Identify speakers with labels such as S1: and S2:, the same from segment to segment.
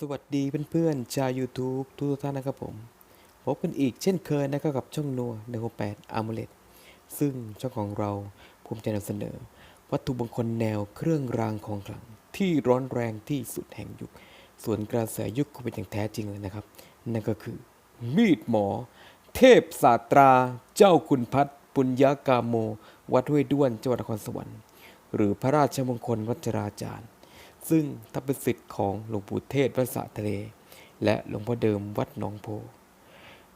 S1: สวัสดีเพื่อนๆชาว YouTube ทุกท่านนะครับผม พบกันอีกเช่นเคยนะครับกับช่องนัวหนึ่งแปดอามเลตซึ่งช่องของเราภูมิใจนำเสนอ วัตถุมงคลแนวเครื่องรางของขลัง ที่ร้อนแรงที่สุดแห่งยุค ส่วนกระแสยุคก็เป็นอย่างแท้จริงเลยนะครับ นั่นก็คือ มีดหมอ เทพศาสตรา เจ้าคุณพัฒน์ปุญญากาโม วัดห้วยด้วนจังหวัดนครสวรรค์ หรือพระราชมงคลวัชราจารย์ ซึ่งถ้าเป็นสิทธิ์ของหลวงปู่เทศวัดสะทะเล และหลวงพ่อเดิมวัดหนองโพ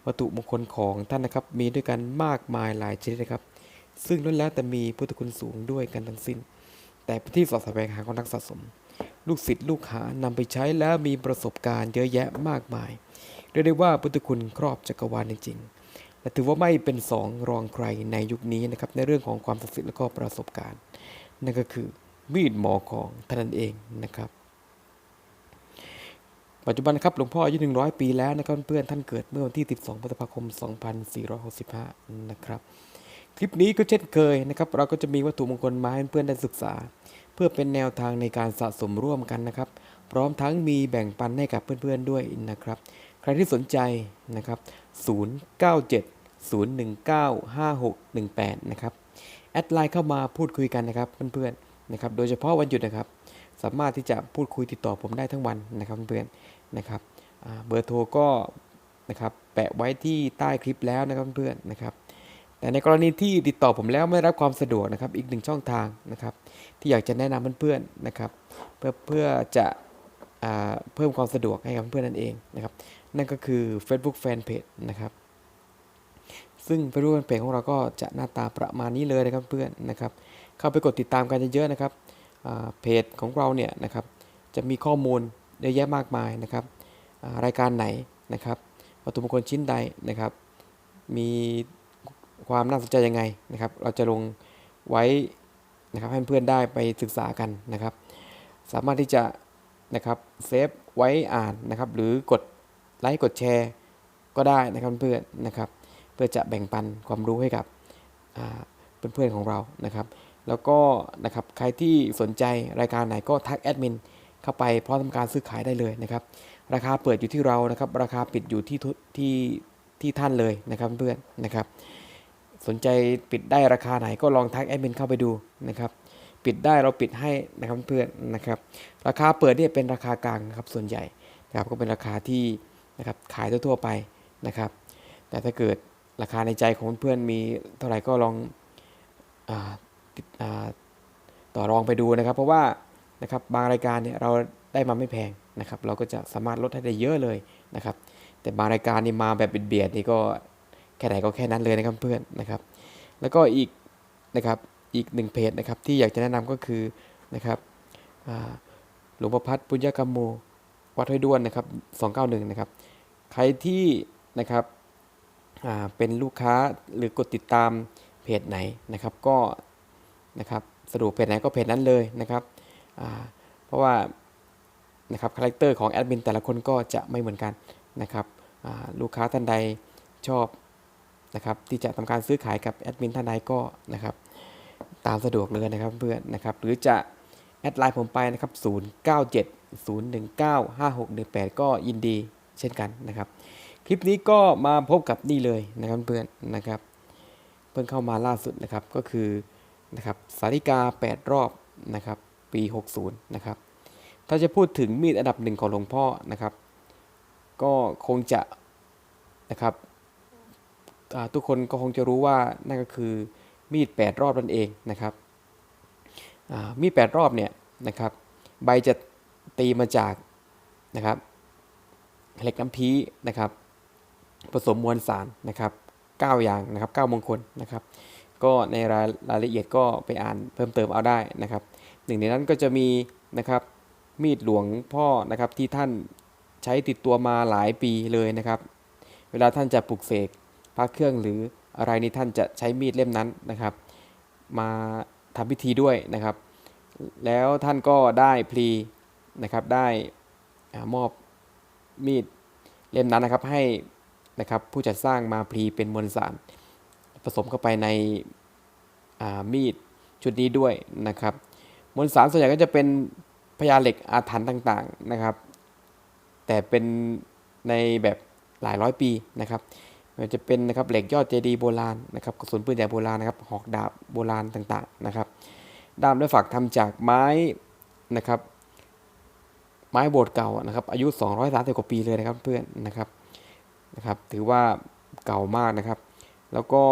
S1: วัตถุมงคลของท่านนะครับมีด้วยกันมากมายหลายชนิดนะครับ ซึ่งล้วนแล้วแต่มีพุทธคุณสูงด้วยกันทั้งสิ้น แต่ที่สอบแสวงหาของนักสะสม ลูกศิษย์ลูกหานำไปใช้แล้วมีประสบการณ์เยอะแยะมากมายเรียกได้ว่าพุทธคุณครอบจักรวาลจริงๆและถือว่าไม่เป็นสองรองใครในยุคนี้นะครับในเรื่องของความศักดิ์สิทธิ์และก็ประสบการณ์ นั่นก็คือ มีดหมอของท่านนั่นเองนะครับ ปัจจุบันนะครับหลวงพ่ออายุ100 ปีแล้วนะครับเพื่อนท่านเกิดเมื่อวันที่ 12พฤษภาคม 2465 นะครับคลิปนี้ก็เช่นเคยนะครับเราก็จะมีวัตถุมงคลมาให้เพื่อนได้ศึกษา เพื่อเป็นแนวทางในการสะสมร่วมกันนะครับ พร้อมทั้งมีแบ่งปันให้กับเพื่อนๆด้วยนะครับ ใครที่สนใจนะครับ 097 019 5618 นะครับ แอดไลน์เข้ามาพูดคุยกันนะครับเพื่อนๆ นะครับ โดยเฉพาะวันหยุดนะครับ สามารถที่จะพูดคุยติดต่อผมได้ทั้งวันนะครับเพื่อนๆนะครับเบอร์โทรก็นะครับแปะไว้ที่ใต้คลิปแล้วนะครับเพื่อนๆนะครับ แต่ในกรณีที่ติดต่อผมแล้วไม่รับความสะดวกนะครับ อีกหนึ่งช่องทางนะครับ ที่อยากจะแนะนำเพื่อนๆนะครับ เพื่อเพื่อจะอเพิ่มความสะดวกให้กับเพื่อนนั่นเองนะครับ นั่นก็คือ Facebook Fanpage นะครับ ซึ่ง Facebook Fanpage ของเราก็จะหน้าตาประมาณนี้เลยนะครับเพื่อนนะครับ เข้าไปกดติดตามกันเยอะๆนะครับเพจของเราเนี่ยนะครับจะมีข้อมูลเยอะแยะมากมายนะครับรายการไหนนะครับวัตถุมงคลชิ้นใดนะครับ มีความน่าสนใจยังไงนะครับ เราจะลงไว้นะครับให้เพื่อนได้ไปศึกษากันนะครับ สามารถที่จะนะครับเซฟไว้อ่านนะครับ หรือกดไลค์กดแชร์ก็ได้นะครับเพื่อนนะครับ เพื่อจะแบ่งปันความรู้ให้กับเพื่อนๆของเรานะครับ แล้วก็นะครับใครที่สนใจรายการไหนก็ทักแอดมินเข้าไปพร้อมทำการซื้อขายได้เลยนะครับ ราคาเปิดอยู่ที่เรานะครับ ราคาปิดอยู่ที่ที่ที่ท่านเลยนะครับเพื่อนนะครับ สนใจปิดได้ราคาไหนก็ลองทักแอดมินเข้าไปดูนะครับปิดได้เราปิดให้นะครับเพื่อนนะครับราคาเปิดเนี่ยเป็นราคากลางครับส่วนใหญ่นะครับก็เป็นราคาที่นะครับขายทั่วๆไปนะครับ แต่ถ้าเกิดราคาในใจของเพื่อนมีเท่าไหร่ก็ลองอา ติดอ่าต่อรองไปดูนะครับ เพราะว่านะครับบางรายการเนี่ยเราได้มาไม่แพงนะครับ เราก็จะสามารถลดให้ได้เยอะเลยนะครับ แต่บางรายการนี่มาแบบเบียดๆนี่ก็แค่ไหนก็แค่นั้นเลยนะครับเพื่อนนะครับ แล้วก็อีกนะครับอีกหนึ่งเพจนะครับที่อยากจะแนะนำก็คือนะครับหลวงพ่อพัฒน์ปุญญกรรมโมวัดห้วยด้วนนะครับ291นะครับใครที่นะครับเป็นลูกค้าหรือกดติดตามเพจไหนนะครับ ก็ นะครับสะดวกเพจไหนก็เพจนั้นเลยนะครับเพราะว่านะครับคาแรคเตอร์ของแอดมินแต่ละคนก็จะไม่เหมือนกันนะครับลูกค้าท่านใดชอบนะครับที่จะทำการซื้อขายกับแอดมินท่านใดก็นะครับตามสะดวกเลยนะครับเพื่อนนะครับหรือจะแอดไลน์ผมไปนะครับ097 019 5618 ก็ยินดีเช่นกันนะครับ คลิปนี้ก็มาพบกับนี่เลยนะครับเพื่อนนะครับ เพิ่งเข้ามาล่าสุดนะครับก็คือ นะครับสาริกา 8 รอบนะครับปี 60นะครับถ้าจะพูดถึงมีดอันดับหนึ่งของหลวงพ่อนะครับ ก็คงจะนะครับทุกคนก็คงจะรู้ว่านั่นก็คือมีด 8 รอบนั่นเองนะครับมีด 8 รอบเนี่ยนะครับใบจะตีมาจากนะครับเหล็กน้ำพีนะครับผสมมวลสารนะครับ9อย่างนะครับ9มงคลนะครับ ก็ในรายรายละเอียดก็ไปอ่านเพิ่มเติมเอาได้นะครับหนึ่งในนั้นก็จะมีนะครับมีดหลวงพ่อนะครับที่ท่านใช้ติดตัวมาหลายปีเลยนะครับ เวลาท่านจะปลุกเสกพระเครื่องหรืออะไรนี่ท่านจะใช้มีดเล่มนั้นนะครับ มาทำพิธีด้วยนะครับ แล้วท่านก็ได้พลีนะครับได้มอบมีดเล่มนั้นนะครับให้นะครับผู้จัดสร้างมาพลีเป็นมวลสาร สมเข้าไปในมีดชุดนี้ด้วยนะครับมวลสารส่วนใหญ่ก็จะเป็นพญาเหล็กอาถรรพ์ต่างๆนะครับ แต่เป็นในแบบหลายร้อยปีนะครับมันจะเป็นนะครับเหล็กยอดเจดีย์โบราณนะครับกระสุนปืนใหญ่โบราณนะครับหอกดาบโบราณต่างๆนะครับด้ามและฝักทำจากไม้นะครับไม้โบสถ์เก่านะครับอายุ 230กว่าปีเลยนะครับเพื่อนนะครับนะครับ ถือว่าเก่ามากนะครับ แล้วก็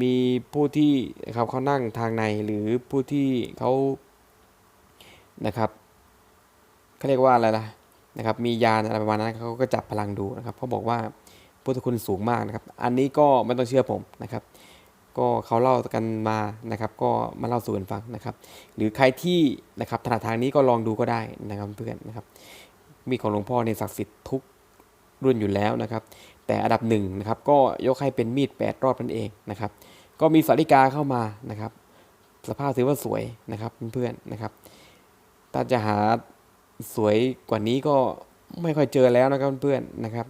S1: มีผู้ที่นะครับเขานั่งทางในหรือผู้ที่เขานะครับเขาเรียกว่าอะไรล่ะนะครับมียานอะไรประมาณนั้นเขาก็จับพลังดูนะครับเขาบอกว่าพุทธคุณสูงมากนะครับ อันนี้ก็ไม่ต้องเชื่อผมนะครับ ก็เขาเล่ากันมานะครับ ก็มาเล่าสู่กันฟังนะครับ หรือใครที่นะครับถนัดทางนี้ก็ลองดูก็ได้นะครับเพื่อนนะครับ มีของหลวงพ่อในศักดิ์สิทธิ์ทุกรุ่นอยู่แล้วนะครับ แต่อันดับหนึ่งนะครับก็ยกให้เป็นมีดแปดรอบนั่นเองนะครับ ก็มีสาริกาเข้ามานะครับ สภาพถือว่าสวยนะครับเพื่อนๆนะครับถ้าจะหาสวยกว่านี้ก็ไม่ค่อยเจอแล้วนะครับเพื่อนๆนะครับ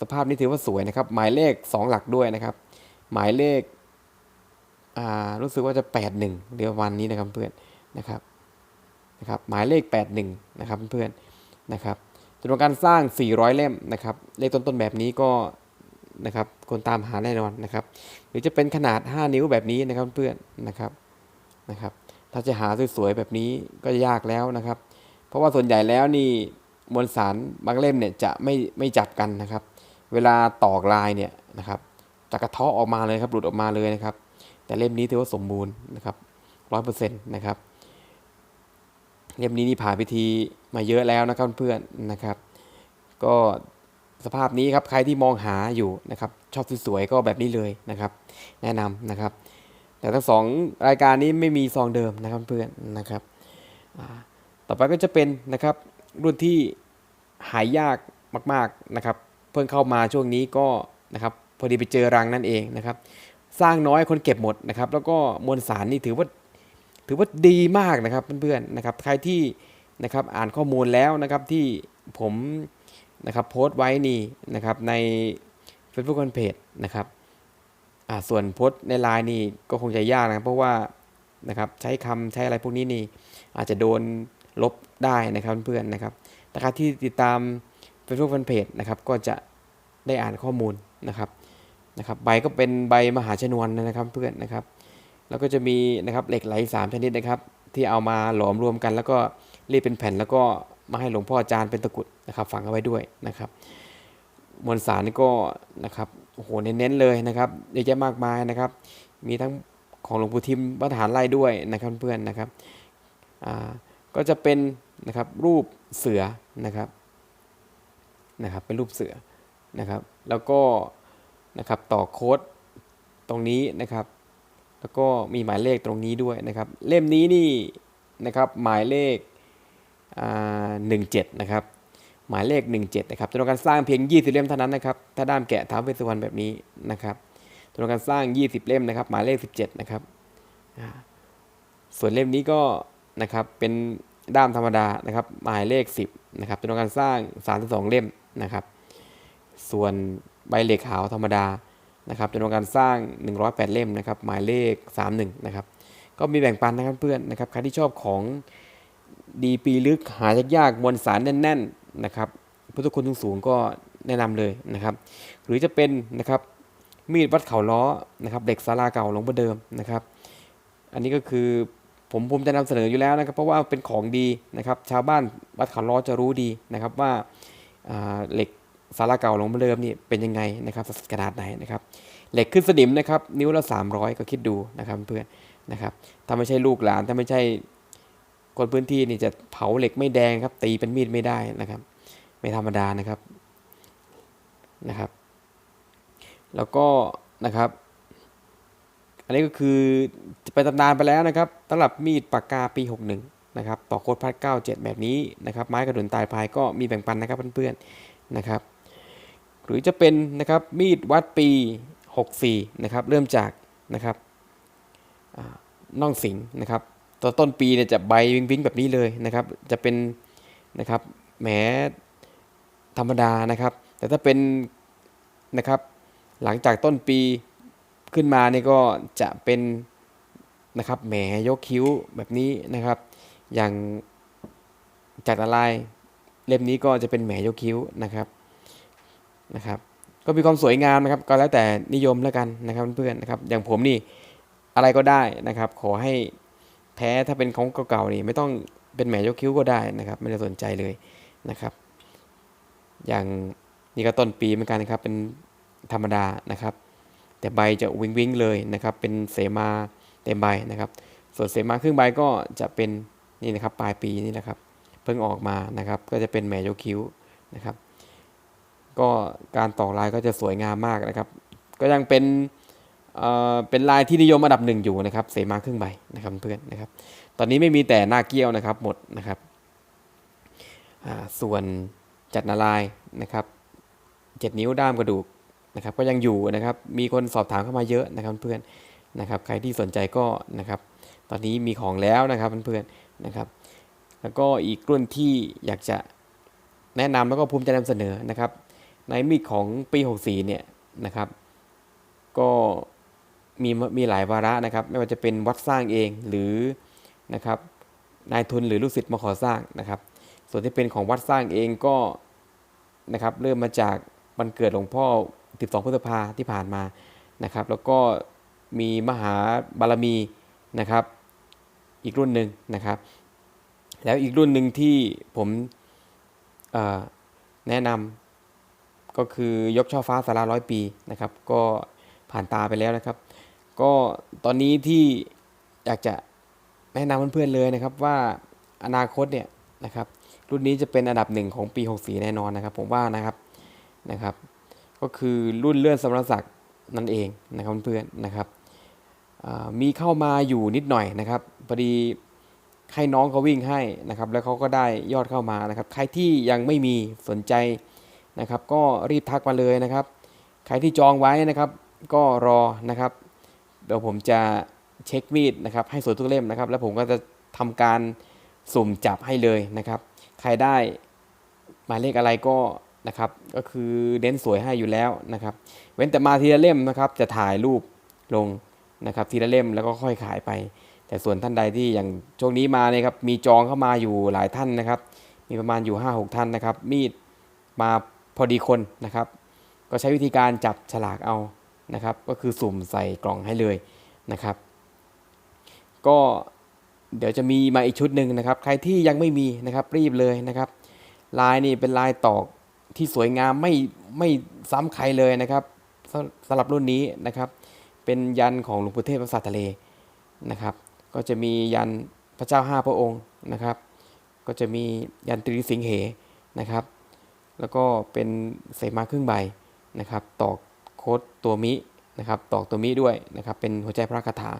S1: สภาพนี้ถือว่าสวยนะครับ หมายเลข 2 หลักด้วยนะครับ หมายเลขอ่ารู้สึกว่าจะ 81เดียววันนี้นะครับเพื่อนนะครับนะครับ หมายเลข 81นะครับเพื่อนนะครับ จำนวนการสร้าง 400 เล่มนะครับ เลขต้นๆแบบนี้ก็นะครับคนตามหาแน่นอนนะครับ หรือจะเป็นขนาด 5 นิ้วแบบนี้นะครับเพื่อนนะครับนะครับ ถ้าจะหาสวยๆแบบนี้ก็ยากแล้วนะครับ เพราะว่าส่วนใหญ่แล้วนี่มวลสารบางเล่มเนี่ยจะไม่ไม่จับกันนะครับ เวลาตอกลายเนี่ยนะครับจะกระเทาะออกมาเลยครับหลุดออกมาเลยนะครับ แต่เล่มนี้ถือว่าสมบูรณ์นะครับร้อยเปอร์เซ็นต์นะครับ เล่มนี้นี่ผ่านพิธีมาเยอะแล้วนะครับเพื่อนนะครับ ก็สภาพนี้ครับใครที่มองหาอยู่นะครับ ชอบสวยๆก็แบบนี้เลยนะครับ แนะนำนะครับ แต่ทั้งสองรายการนี้ไม่มีซองเดิมนะครับเพื่อนนะครับต่อไปก็จะเป็นนะครับรุ่นที่หายยากมากๆนะครับ เพิ่งเข้ามาช่วงนี้ก็นะครับพอดีไปเจอรังนั่นเองนะครับ สร้างน้อยคนเก็บหมดนะครับ แล้วก็มวลสารนี่ถือว่า ถือว่าดีมากนะครับเพื่อนๆนะครับใครที่นะครับอ่านข้อมูลแล้วนะครับที่ผมนะครับโพสต์ไว้นี่นะครับใน Facebook Fan Page นะครับอ่าส่วนโพสต์ในไลน์นี่ก็คงจะยากนะครับเพราะว่านะครับใช้คำใช้อะไรพวกนี้นี่อาจจะโดนลบได้นะครับเพื่อนๆนะครับแต่ใครที่ติดตาม Facebook Fan Page นะครับก็จะได้อ่านข้อมูลนะครับนะครับใบก็เป็นใบมหาชนวนนะครับเพื่อนนะครับ แล้วก็จะมีนะครับเหล็กไหลสามชนิดนะครับ ที่เอามาหลอมรวมกัน แล้วก็รีดเป็นแผ่นแล้วก็มาให้หลวงพ่ออาจารย์เป็นตะกุดนะครับฝังเอาไว้ด้วยนะครับมวลสารนี่ก็นะครับโอ้โหเน้นๆเลยนะครับเยอะแยะมากมายนะครับ มีทั้งของหลวงปู่ทิมวัดฐานไร่ด้วยนะครับเพื่อนนะครับอ่าก็จะเป็นนะครับรูปเสือนะครับนะครับเป็นรูปเสือนะครับ แล้วก็นะครับต่อโค้ดตรงนี้นะครับ แล้วก็มีหมายเลขตรงนี้ด้วยนะครับ เล่มนี้นี่นะครับหมายเลขหนึ่งเจ็ดนะครับหมายเลข 17 นะครับจำนวนการสร้างเพียง 20 เล่มเท่านั้นนะครับ ถ้าด้ามแกะท้าวเวสสุวรรณแบบนี้นะครับจำนวนการสร้าง 20 เล่มนะครับ หมายเลข 17 นะครับ ส่วนเล่มนี้ก็นะครับเป็นด้ามธรรมดานะครับ หมายเลข 10 นะครับจำนวนการสร้าง 32 เล่มนะครับ ส่วนใบเหล็กขาวธรรมดา นะครับจำนวนการสร้าง 108 เล่มนะครับหมายเลข 31 นะครับ ก็มีแบ่งปันนะครับเพื่อนนะครับใครที่ชอบของดีปีลึกหายากๆมวลสารแน่นๆนะครับพุทธคุณสูงๆก็แนะนำเลยนะครับ หรือจะเป็นนะครับมีดวัดเขาล้อนะครับเด็กศาลาเก่าหลวงพ่อเดิมนะครับ อันนี้ก็คือผมภูมิใจนำเสนออยู่แล้วนะครับ เพราะว่าเป็นของดีนะครับ ชาวบ้านวัดเขาล้อจะรู้ดีนะครับว่าเหล็ก ศาลาเก่าหลงพ่อเดิมนี่เป็นยังไงนะครับขนาดไหนนะครับเหล็กขึ้นสนิมนะครับ นิ้วละ 300 ก็คิดดูนะครับเพื่อนนะครับถ้าไม่ใช่ลูกหลานถ้าไม่ใช่คนพื้นที่นี่จะเผาเหล็กไม่แดงครับ ตีเป็นมีดไม่ได้นะครับ ไม่ธรรมดานะครับนะครับ แล้วก็นะครับ อันนี้ก็คือไปตำนานไปแล้วนะครับสำหรับมีดปากกาปี 61นะครับต่อโคดพัด 97 แบบนี้นะครับ ไม้กระดุนตายพายก็มีแบ่งปันนะครับเพื่อนๆนะครับ หรือจะเป็นนะครับมีดวัดปี 64นะครับเริ่มจากนะครับน่องสิงนะครับตอนต้นปีเนี่ยจะใบวิงวิงแบบนี้เลยนะครับ จะเป็นนะครับแหมธรรมดานะครับ แต่ถ้าเป็นนะครับหลังจากต้นปีขึ้นมาเนี่ยก็จะเป็นนะครับแหมยกคิ้วแบบนี้นะครับ อย่างจัดอะไรเล่มนี้ก็จะเป็นแหมยกคิ้วนะครับ นะครับ ก็มีความสวยงามนะครับ ก็แล้วแต่นิยมแล้วกันนะครับเพื่อนๆนะครับ อย่างผมนี่อะไรก็ได้นะครับ ขอให้แท้ถ้าเป็นของเก่าๆนี่ไม่ต้องเป็นแหมยกคิ้วก็ได้นะครับ ไม่ได้สนใจเลยนะครับ อย่างนี่ก็ต้นปีเหมือนกันนะครับ เป็นธรรมดานะครับ แต่ใบจะวิงวิงเลยนะครับ เป็นเสมาเต็มใบนะครับ ส่วนเสมาครึ่งใบก็จะเป็นนี่นะครับปลายปีนี่นะครับ เพิ่งออกมานะครับ ก็จะเป็นแหมยกคิ้วนะครับ ก็การต่อลายก็จะสวยงามมากนะครับ ก็ยังเป็นเอ่อเป็นลายที่นิยมอันดับหนึ่งอยู่นะครับ เสมาครึ่งใบนะครับเพื่อนนะครับ ตอนนี้ไม่มีแต่หน้าเกี้ยวนะครับหมดนะครับอ่าส่วนจัดนาลายนะครับเจ็ดนิ้วด้ามกระดูกนะครับ ก็ยังอยู่นะครับ มีคนสอบถามเข้ามาเยอะนะครับเพื่อนนะครับ ใครที่สนใจก็นะครับ ตอนนี้มีของแล้วนะครับเพื่อนๆนะครับ แล้วก็อีกรุ่นที่อยากจะแนะนำแล้วก็ภูมิใจนำเสนอนะครับ ในมีดของปี64เนี่ยนะครับ ก็มีมีหลายวาระนะครับ ไม่ว่าจะเป็นวัดสร้างเองหรือนะครับนายทุนหรือลูกศิษย์มาขอสร้างนะครับ ส่วนที่เป็นของวัดสร้างเองก็นะครับเริ่มมาจากวันเกิดหลวงพ่อ 12 พฤษภาที่ผ่านมานะครับ แล้วก็มีมหาบารมีนะครับ อีกรุ่นหนึ่งนะครับ แล้วอีกรุ่นหนึ่งที่ผมแนะนำ ก็คือยกช่อฟ้าสาราร้อยปีนะครับ ก็ผ่านตาไปแล้วนะครับ ก็ตอนนี้ที่อยากจะแนะนำเพื่อนๆเลยนะครับว่าอนาคตเนี่ยนะครับรุ่นนี้จะเป็นอันดับหนึ่งของปี 64 แน่นอนนะครับ ผมว่านะครับนะครับ ก็คือรุ่นเลื่อนสมรศักดิ์นั่นเองนะครับเพื่อนๆนะครับมีเข้ามาอยู่นิดหน่อยนะครับพอดีให้น้องเขาวิ่งให้นะครับ แล้วเขาก็ได้ยอดเข้ามานะครับ ใครที่ยังไม่มีสนใจ นะครับ ก็รีบทักมาเลยนะครับ ใครที่จองไว้นะครับ ก็รอนะครับ เดี๋ยวผมจะเช็คมีดนะครับ ให้สวยทุกเล่มนะครับ แล้วผมก็จะทำการสุ่มจับให้เลยนะครับ ใครได้หมายเลขอะไรก็นะครับ ก็คือเน้นสวยให้อยู่แล้วนะครับ เว้นแต่มาทีละเล่มนะครับ จะถ่ายรูปลงนะครับทีละเล่มแล้วก็ค่อยขายไป แต่ส่วนท่านใดที่อย่างช่วงนี้มาเนี่ยครับมีจองเข้ามาอยู่หลายท่านนะครับ มีประมาณอยู่ 5-6 ท่านนะครับ มีดมา พอดีคนนะครับ ก็ใช้วิธีการจับฉลากเอานะครับ ก็คือสุ่มใส่กล่องให้เลยนะครับ ก็เดี๋ยวจะมีมาอีกชุดหนึ่งนะครับ ใครที่ยังไม่มีนะครับรีบเลยนะครับลายนี่เป็นลายตอกที่สวยงามไม่ไม่ซ้ำใครเลยนะครับสสำหรับรุ่นนี้นะครับ เป็นยันของหลวงปู่เทพพระสัตทะเลนะครับ ก็จะมียันพระเจ้าห้าพระองค์นะครับ ก็จะมียันตรีสิงเหนะครับ แล้วก็เป็นเสมาครึ่งใบนะครับ ตอกโคดตัวมินะครับ ตอกตัวมิด้วยนะครับ เป็นหัวใจพระคาถา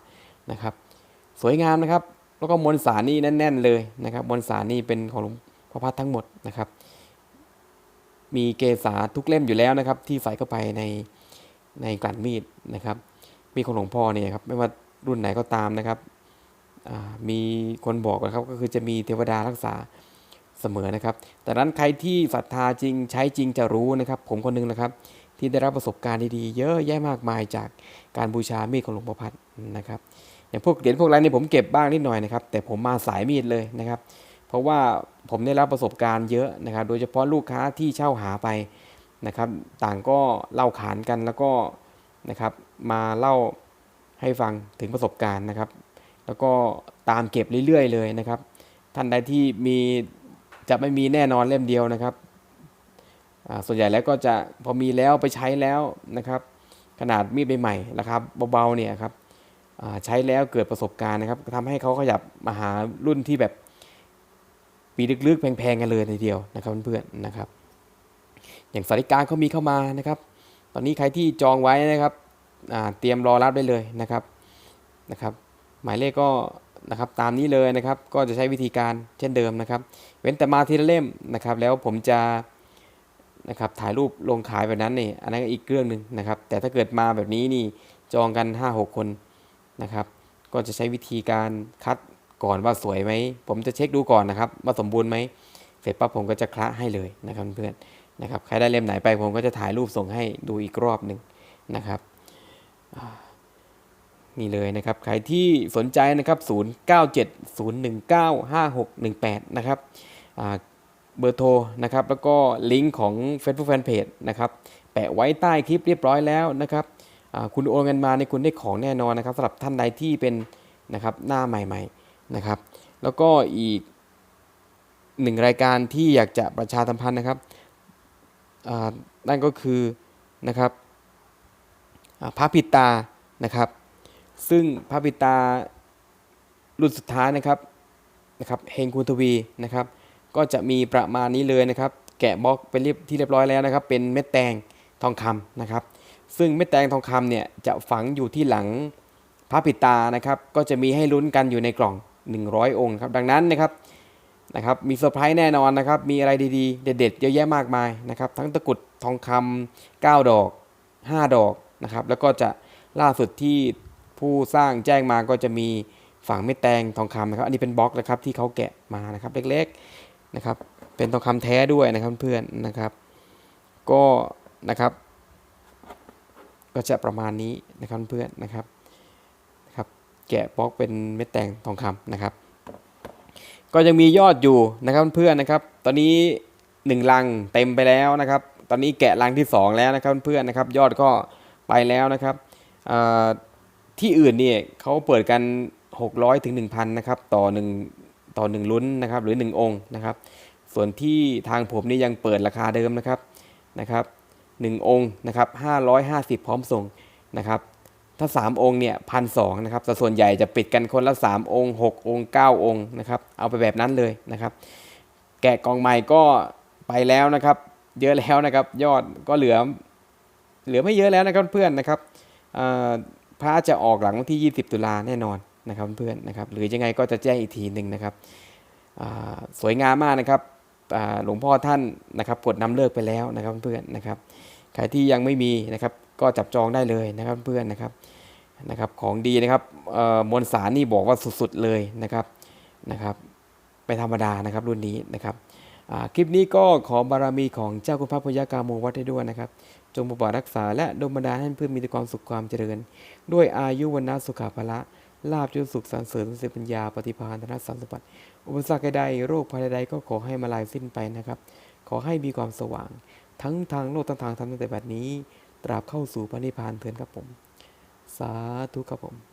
S1: นะครับ สวยงามนะครับ แล้วก็มวลสารนี่แน่น ๆ เลยนะครับ มวลสารนี่เป็นของหลวงพ่อพัดทั้งหมดนะครับ มีเกสาทุกเล่มอยู่แล้วนะครับ ที่ใส่เข้าไปในในกลั่นมีดนะครับ มีของหลวงพ่อเนี่ยครับ ไม่ว่ารุ่นไหนก็ตามนะครับ มีคนบอกนะครับ ก็คือจะมีเทวดารักษา เสมอนะครับ แต่นั้นใครที่ศรัทธาจริงใช้จริงจะรู้นะครับ ผมคนหนึงนะครับ ที่ได้รับประสบการณ์ดีๆ เยอะแยะมากมายจากการบูชามีดของหลวงพ่อพัดนะครับอย่างพวกเหรียญพวกอะไรนี่ผมเก็บบ้างนิดหน่อยนะครับ แต่ผมมาสายมีดเลยนะครับ เพราะว่าผมได้รับประสบการณ์เยอะนะครับ โดยเฉพาะลูกค้าที่เช่าหาไปนะครับ ต่างก็เล่าขานกันแล้วก็นะครับ มาเล่าให้ฟังถึงประสบการณ์นะครับ แล้วก็ตามเก็บเรื่อยๆเลยนะครับ ท่านใดที่มี จะไม่มีแน่นอนเล่มเดียวนะครับ ส่วนใหญ่แล้วก็จะพอมีแล้วไปใช้แล้วนะครับ ขนาดมีดใบใหม่ราคาเบาๆเนี่ยครับใช้แล้วเกิดประสบการณ์นะครับทำให้เขาขยับมาหารุ่นที่แบบปีลึกๆ แพงๆกันเลยทีเดียวนะครับเพื่อนๆนะครับ อย่างสาริการเขามีเข้ามานะครับ ตอนนี้ใครที่จองไว้นะครับเตรียมรอรับได้เลยนะครับนะครับ หมายเลขก็ นะครับตามนี้เลยนะครับก็จะใช้วิธีการเช่นเดิมนะครับ เว้นแต่มาทีละเล่มนะครับ แล้วผมจะนะครับถ่ายรูปลงขายแบบนั้นนี่อันนั้นก็อีกเรื่องหนึ่งนะครับ แต่ถ้าเกิดมาแบบนี้นี่จองกัน 5-6 คนนะครับ ก็จะใช้วิธีการคัดก่อนว่าสวยไหม ผมจะเช็คดูก่อนนะครับว่าสมบูรณ์ไหมเสร็จปั๊บผมก็จะคละให้เลยนะครับเพื่อนนะครับใครได้เล่มไหนไปผมก็จะถ่ายรูปส่งให้ดูอีกรอบหนึ่งนะครับ นี่เลยนะครับ ใครที่สนใจนะครับ0970195618 นะครับเบอร์โทรนะครับ แล้วก็ลิงก์ของ Facebook Fanpage นะครับ แปะไว้ใต้คลิปเรียบร้อยแล้วนะครับคุณโอนเงินมาในคุณได้ของแน่นอนนะครับสำหรับท่านใดที่เป็นนะครับหน้าใหม่ๆนะครับ แล้วก็อีกหนึ่งรายการที่อยากจะประชาสัมพันธ์นะครับนั่นก็คือนะครับพระปิดตานะครับ ซึ่งพระปิตารุ่นสุดท้ายนะครับนะครับเฮงคุณทวีนะครับ ก็จะมีประมาณนี้เลยนะครับ แกะบล็อกเป็นเรียบที่เรียบร้อยแล้วนะครับ เป็นเม็ดแตงทองคำนะครับ ซึ่งเม็ดแตงทองคำเนี่ยจะฝังอยู่ที่หลังพระปิตานะครับ ก็จะมีให้ลุ้นกันอยู่ในกล่อง 100 องค์ครับ ดังนั้นนะครับนะครับ มีเซอร์ไพรส์แน่นอนนะครับ มีอะไรดีๆ เด็ดๆ เยอะแยะมากมายนะครับ ทั้งตะกรุดทองคำ9ดอก 5 ดอกนะครับ แล้วก็จะล่าสุดที่ ผู้สร้างแจ้งมาก็จะมีฝังเม็ดแตงทองคำนะครับ อันนี้เป็นบล็อกนะครับที่เขาแกะมานะครับเล็กๆนะครับ เป็นทองคำแท้ด้วยนะครับเพื่อนนะครับ ก็นะครับ ก็จะประมาณนี้นะครับเพื่อนนะครับนะครับ แกะบล็อกเป็นเม็ดแตงทองคำนะครับ ก็ยังมียอดอยู่นะครับเพื่อนนะครับ ตอนนี้หนึ่งลังเต็มไปแล้วนะครับ ตอนนี้แกะลังที่สองแล้วนะครับเพื่อนนะครับ ยอดก็ไปแล้วนะครับอ่า ที่อื่นเนี่ยเขาเปิดกัน 600ถึง1,000นะครับต่อหนึ่งต่อหนึ่งลุ้นนะครับหรือ 1 องค์นะครับ ส่วนที่ทางผมนี่ยังเปิดราคาเดิมนะครับนะครับหนึ่งองค์นะครับ550 พร้อมส่งนะครับถ้า 3 องค์เนี่ยพันสนะครับแต่ส่วนใหญ่จะปิดกันคนละ 3 องค์ 6 องค์ 9 องค์นะครับเอาไปแบบนั้นเลยนะครับ แกะกองใหม่ก็ไปแล้วนะครับ เยอะแล้วนะครับยอดก็เหลือเหลือไม่เยอะแล้วนะครับเพื่อนนะครับอ่า พระจะออกหลังวันที่ 20 ตุลาแน่นอนนะครับเพื่อนนะครับ หรือยังไงก็จะแจ้งอีกทีหนึ่งนะครับสวยงามมากนะครับหลวงพ่อท่านนะครับกดนำเลิกไปแล้วนะครับเพื่อนนะครับใครที่ยังไม่มีนะครับก็จับจองได้เลยนะครับเพื่อนนะครับนะครับของดีนะครับมวลสารนี่บอกว่าสุดๆเลยนะครับนะครับไม่ธรรมดานะครับรุ่นนี้นะครับคลิปนี้ก็ขอบารมีของเจ้าคุณพระพยากาโมวัดได้ด้วยนะครับ จงปกปักรักษาและดลบันดาลให้เพื่อนมีแต่ความสุขความเจริญ ด้วยอายุวันนาสุขภาละลาบยศสุขสรรเสริญสิปัญญาปฏิภาณธนสามสมบัติอุปสรรคใดโรคภัยใดก็ขอให้มาลายสิ้นไปนะครับ ขอให้มีความสว่าง ทั้งทางโลกทั้งทางธรรมตั้งแต่บัดนี้ ตราบเข้าสู่พระนิพพานเถิดครับผม สาธุครับผม